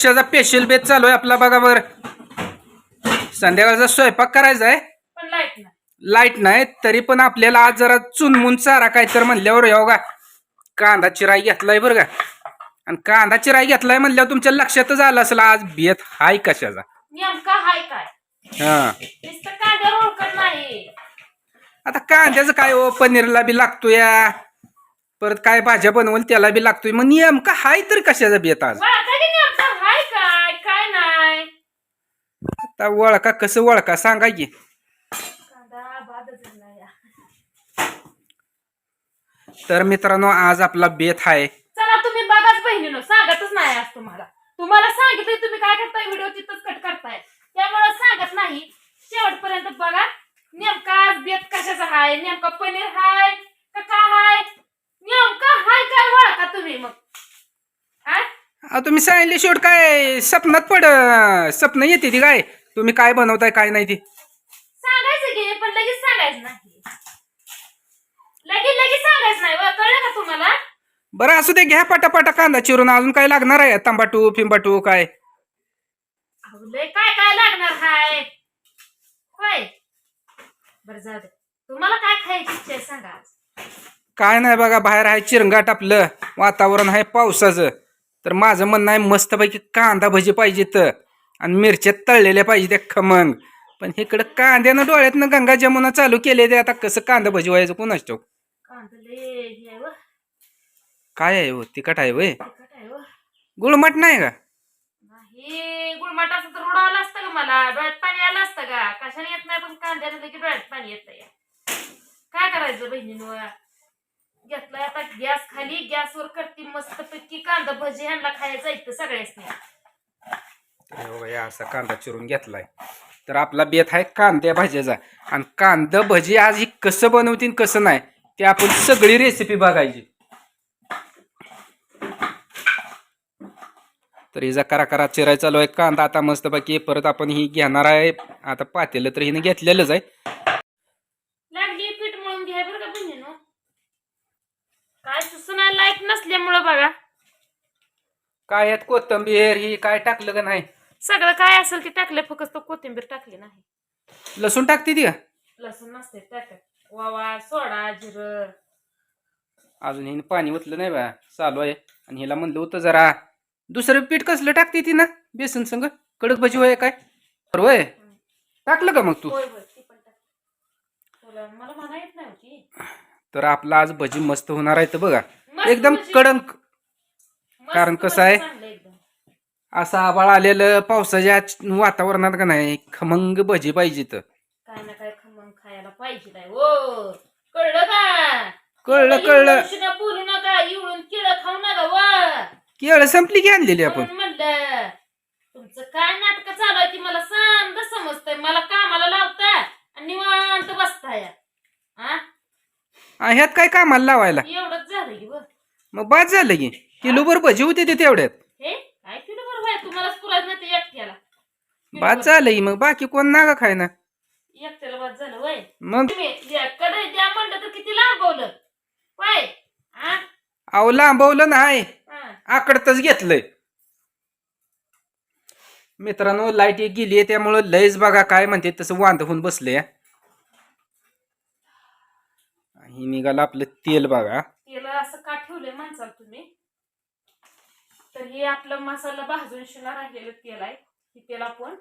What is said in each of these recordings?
त्याचा स्पेशल बेत चालू आहे आपला बघा बर संध्याकाळचा स्वयंपाक करायचा आहे. लाइट नाही. तरी पण आपल्याला आज जरा चुनमुन चारा काय तर म्हणल्यावर हो का कांदा चिराई घेतलाय बरं का. आणि कांदा चिराई घेतलाय म्हणल्यावर तुमच्या लक्षातच आलं असेल आज बेत हाय कशाचा. हा. आता कांद्याचं काय हो? पनीरला बी लागतो या परत काय भाज्या बनवल त्याला बी लागतोय. मग नेमका हाय तर कशाचा बेत आज ओळखा की नेमका हाय काय काय नाही आता वळका कसं वळका सांगा की. तर मित्रांनो आज आपला बेत आहे चला तुम्ही बघाच बहिणीनो सांगतच नाही आज तुम्हाला. तुम्हाला सांगितलं तुम्ही काय करताय व्हिडिओ तिथंच कट करताय. त्यामुळे सांगत नाही. शेवटपर्यंत बघा नेमका आज बेत कशाचा हाय नेमका पनीर हाय का काय हाय? नेमका हाय काय ओळखा तुम्ही मग. अहो, तुम्ही सांगितले शेवट काय सपनात पड सपन येते ती काय? तुम्ही काय बनवताय काय नाही ती? सांगायचं की पण लगेच सांगायचं नाही. लगेच लगेच सांगायचं नाही व, कळलं का तुम्हाला? बरं असू दे घ्या पटापटा कांदा चिरून. अजून काय लागणार आहे? तंबाटू फिंबाटू काय? अहो, लय काय काय लागणार हाय? होय. बरं जाऊ दे. तुम्हाला काय खायची इच्छा आहे सांगा आज. काय नाही बघा बाहेर आहे चिरंगाट आपलं. वातावरण आहे पावसाचं. तर माझं म्हणणं आहे मस्तपैकी कांदा भजी पाहिजे तर आणि मिरच्या तळलेल्या पाहिजे त्या खमंग पण इकडं कांद्यानं डोळ्यातनं गंगा जमुना चालू केले ते आता कसं कांदा भजी व्हायचं कोणाच ठाऊक कांदा लय हे आहे व, काय आहे हो? तिखट आहे वय. गुळमट नाही का? नाही गुळमाट असं तर उडावलं असतं का मला. डोळ्यात पाणी आलं असतं का कशाने येत नाही पण कांद्याने लगेच डोळ्यात पाणी येत काय करायचं बहिणीनो घेतलाय आता गॅस खाली. गॅसवर करते मस्त पैकी कांदा भजी ह्यांना खायचं इथं सगळ्याच तर हो या असा कांदा चिरून घेतलाय. तर आपला बेत आहे कांद्या भाज्याचा. आणि कांदा भजी आज ही कसं बनवतील कसं नाही ते आपण सगळी रेसिपी बघायची. तर हिचा करा करा चिराय चालू आहे. कांदा आता मस्तपैकी परत आपण ही घेणार आहे. आता पातेलं तर हिने घेतलेलंच आहे. काय नसल्यामुळं बघा. काय यात कोथंबीर ही काय टाकलं का नाही? सगळं काय असेल ते टाकले फक्त कोथिंबीर टाकली नाही. लसूण टाकते ती का? लसूण नसते टाकत. वावा सोडा जिरं. अजून हिने पाणी ओतलं नाही बा चालू आहे. आणि हिला म्हणलं होतं जरा. दुसरं पीठ कसलं टाकते ती ना बेसन संग? कडक भजी होय काय? बरं होय. टाकलं का मग तू? होय होय ती पण टाक. तुला मला म्हणा येत नाही होती. तर आपला आज भजी मस्त होणार आहे तर बघा. एकदम. कडक. कारण कसं आहे? असं आबाळ आलेलं पावसाच्या वातावरणात का नाही खमंग भजी पाहिजे तर काय ना काय खमंग खायला पाहिजे नाही हो. कळलं का? कळलं कळलं. बोलू नका इवळून किळ खाऊ नका वा केळ संपली की आणलेली आपण. म्हणलं तुमचं काय नाटक चालू आहे ती मला सांग समजतंय? मला कामाला लावता आणि निवांत बसताय. हा ह्यात काय कामाला लावायला? एवढंच झालं की मग बाद झालं की. किलोभर भजी होते ते तेवढ्यात हे काय किलो बरोबर आहे तुम्हालाच पुरायचं नाही ते एकट्याला. बाद झालं की मग बाकी कोण नागा खाय ना एकट्याला बाद झालं वय. मग? तुम्ही कडे द्या म्हणलं तर किती लांबवलं? वय हा अहो लांबवलं नाही. हा. आकडतच घेतलंय. मित्रांनो लाइट एक गेली त्यामुळं लयच बघा काय म्हणते तसं वांद होऊन बसले ही निघालं आपलं तेल बघा. तेला असं का ठेवलंय माणसाला तुम्ही? तर हे आपलं मसाला भाजून शिना राहिलेलं तेल आहे. हे तेल आपण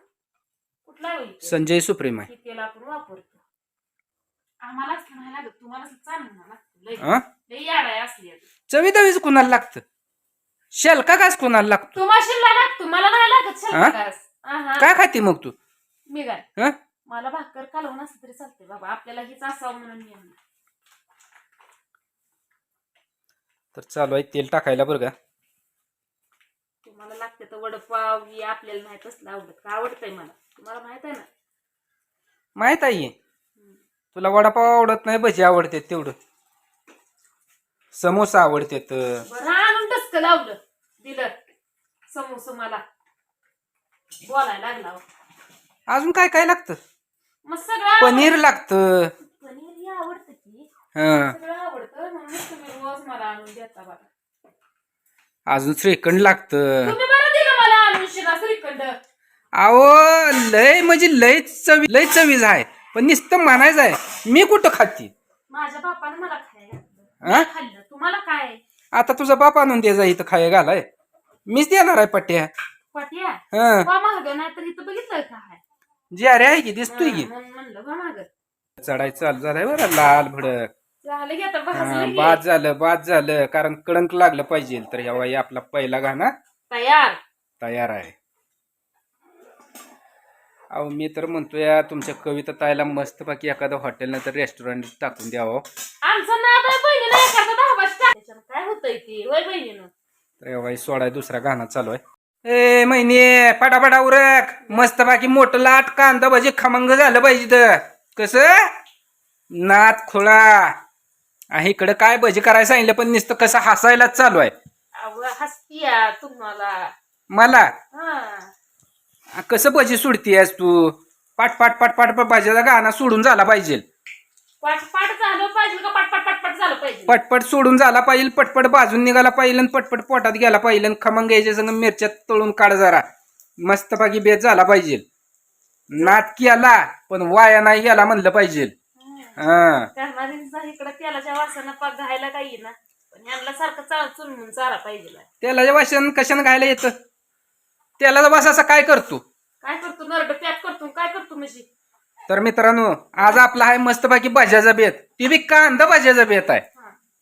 कुठला संजय सुप्रीम आहे. हे तेल आपण वापरतो. आम्हालाच नाही लागत तुम्हालाच चांगलं लागतं. लय हा? लय याड आहे असली चवी दवीच कुणाला लागतं? शेलका काच कुणाला लागतो? तुम्हाला लागतो मला नाही लागत? शेंगास. आहा. काय खाते मग तू? मी काय? मला भाकर कालवून असं तरी चालतंय बाबा आपल्याला हेच असावं म्हणून. तर चालू आहे तेल टाकायला बरं का? तुम्हाला लागते तर वडपाव हे आपल्याला नाही तसलं आवडत. का आवडतंय मला? तुम्हाला माहीत आहे ना? माहीत आहे. तुला वडापाव आवडत नाही भजी आवडते तेवढं. समोसा आवडते बरं आणून लावलं दिलं. समोसा मला. बोलायला लागला हो. अजून काय काय लागतं? मग सगळं पनीर लागतं. पनीर हे आवडतं की. हं. सगळं आवडतं. म्हणूनच तुम्ही रोज मला आणून देता बघा. अजून श्रीखंड लागतं. तुम्ही बरं दिलं मला आणून तिकंड अहो लय म्हणजे लय चवी लय चवीज आहे. पण नुसतं म्हणायचं आहे मी कुठं खाती? माझ्या बापानं मला खायला घातलं. हा? मी खाल्लं. तुम्हाला काय? आता तुझा बाप आणून दे जा इथं खाय घालाय. मीच देणार आहे पट्ट्या पाटिया? हं. वा महाग नाही तर इथं बघितलं का हाय? जी अरे आहे की दिसतोय की. म्हणलं वा महाग चढाय चालू झालाय बरं लाल भडक. झालं की आता हा, भाजलं की. बाद झालं बाद झालं. कारण कडंक लागलं पाहिजे तर ह्या वाई आपला पहिला गाणं तयार. तयार आहे. अहो मी तर म्हणतोय तुमच्या कविता तायला मस्त बाकी एखादं हॉटेल तर रेस्टॉरंट टाकून द्यावं आमचं नाव आहे बहिणीला एखादा दहा वाजता त्याच्यानं काय होतंय ते? वय बहिणीनं. तर ह्या वाई सोडाय दुसरा गाणं चालू आहे. ए महिने पटापटा उरक. मस्त बाकी मोठं लाट कांदा भाजी खमंग झालं पाहिजे तर कसं? नात खोळा. आ, इकडं काय भजी करायला सांगितलं पण नुसतं कसं हसायलाच चालू आहे. तुम्हाला मला. हा. आ, कसं भजी सोडतीयस तू? पाट पाट पाट पाट पाट भाजीचा गाणं सोडून झाला पाहिजे. पाट पाट झालं पाहिजे का पाट पाट पाट पाट झालं पाहिजे? पटपट सोडून झाला पाहिजे पटपट बाजून निघाला पाहिजे आणि पटपट पोटात गेला पाहिजे आणि खमंग याच्या संग मिरच्यात तळून काढ जरा. मस्तपैकी बेत झाला पाहिजे. नात केला पण वाया नाही गेला म्हणलं पाहिजे. हा. इकडं तेलाच्या वासानं पाक घायला काही ना. पण यांना सारखं चाल चुनमुन चारा पाहिजे त्याला वाशन कशानं घायला येतं? त्याला बस असं काय करतो? काय करतो? नरड पॅक करतो. काय करतो म्हणजे तर मित्रांनो आज आपला आहे मस्तपैकी भाज्याचा बेत. ती बी कांदा भाज्याचा बेत आहे.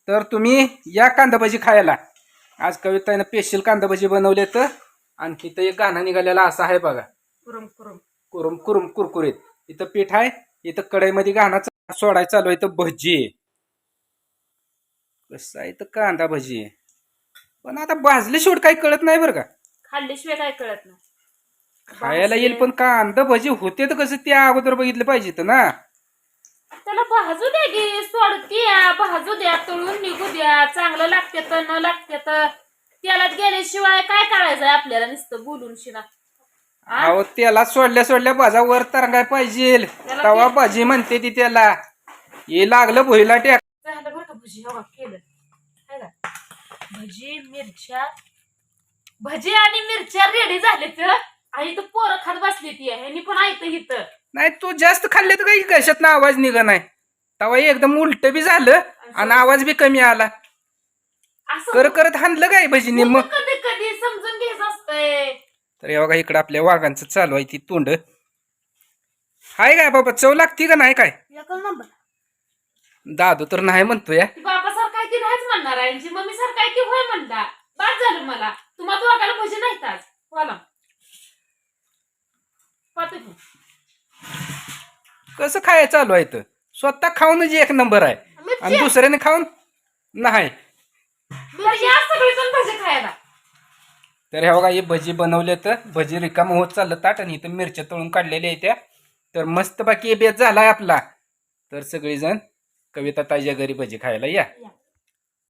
तर तुम्ही या कांदा भजी खायला. आज कवितानं स्पेशल कांदा भजी बनवले तर आणि तिथं एक गाणं निघालेला असा आहे बघा. कुरम कुरम. कुरुम कुरुम कुरकुरीत. इथं पीठ आहे. इथं कढईमध्ये गाणं सोडाय चालू आहे इथं भजी. कसं आहे तर कांदा भजी. पण आता भाजले शेवट काही कळत नाही बरं का. खाल्ल्याशिवाय काय कळत नाही. खायला येईल पण कांदा भजी होते तर कसं त्या अगोदर बघितलं पाहिजे तर ना. त्याला भाजू द्या गे सोडतीया भाजू द्या तळून निघू द्या. चांगलं लागते तर न लागते तर. तेलात गेल्याशिवाय काय करायचंय आपल्याला नुसतं बोलून शिना? अहो त्याला सोडल्या सोडल्या भाजा वर तरंगाय पाहिजे. तवा भाजी म्हणते ती त्याला. हे लागलं भुईला टेक झालं बरं का भजी? हवा केलं. है का भजी मिरच्या. भजी आणि मिरच्या रेडी झाले तर आणि इथं पोरं खात बसली ती ह्यांनी पण ऐकत इथं. नाही तू जास्त खाल्ले तर काही कशात आवाज निघा नाही. तवा एकदम उलट बी झालं आणि आवाज बी कमी आला. असं? कर करत हाणलं काय भजीने? मग कधी कधी समजून घ्यायचं असतंय. तर हे बघा इकडं आपल्या वाघांचं चालू आहे ती तोंड. हाय काय बाबा चव लागती का नाही काय? दादू तर नाही म्हणतोय. ती बाबा सर काय ती नाहीच म्हणणार आहे. आणि मम्मी सर काय ती होय म्हणता. बाद झालं मला. तुम्हाला दोघाला भजी नाहीत आज. बोला पाहतो की. कसं खाय चालू आहे तर स्वतः खाऊनच एक नंबर आहे. आणि दुसऱ्याने खाऊन? नाही. या खायला. तर ह्या बघा हे भजी बनवले तर भजी रिकाम होत चाललं ताट आणि इथं मिरच्या तळून काढलेल्या आहेत त्या. तर मस्त बाकी बेत झालाय आपला. तर सगळेजण कविता ताज्या घरी भजी खायला या. या.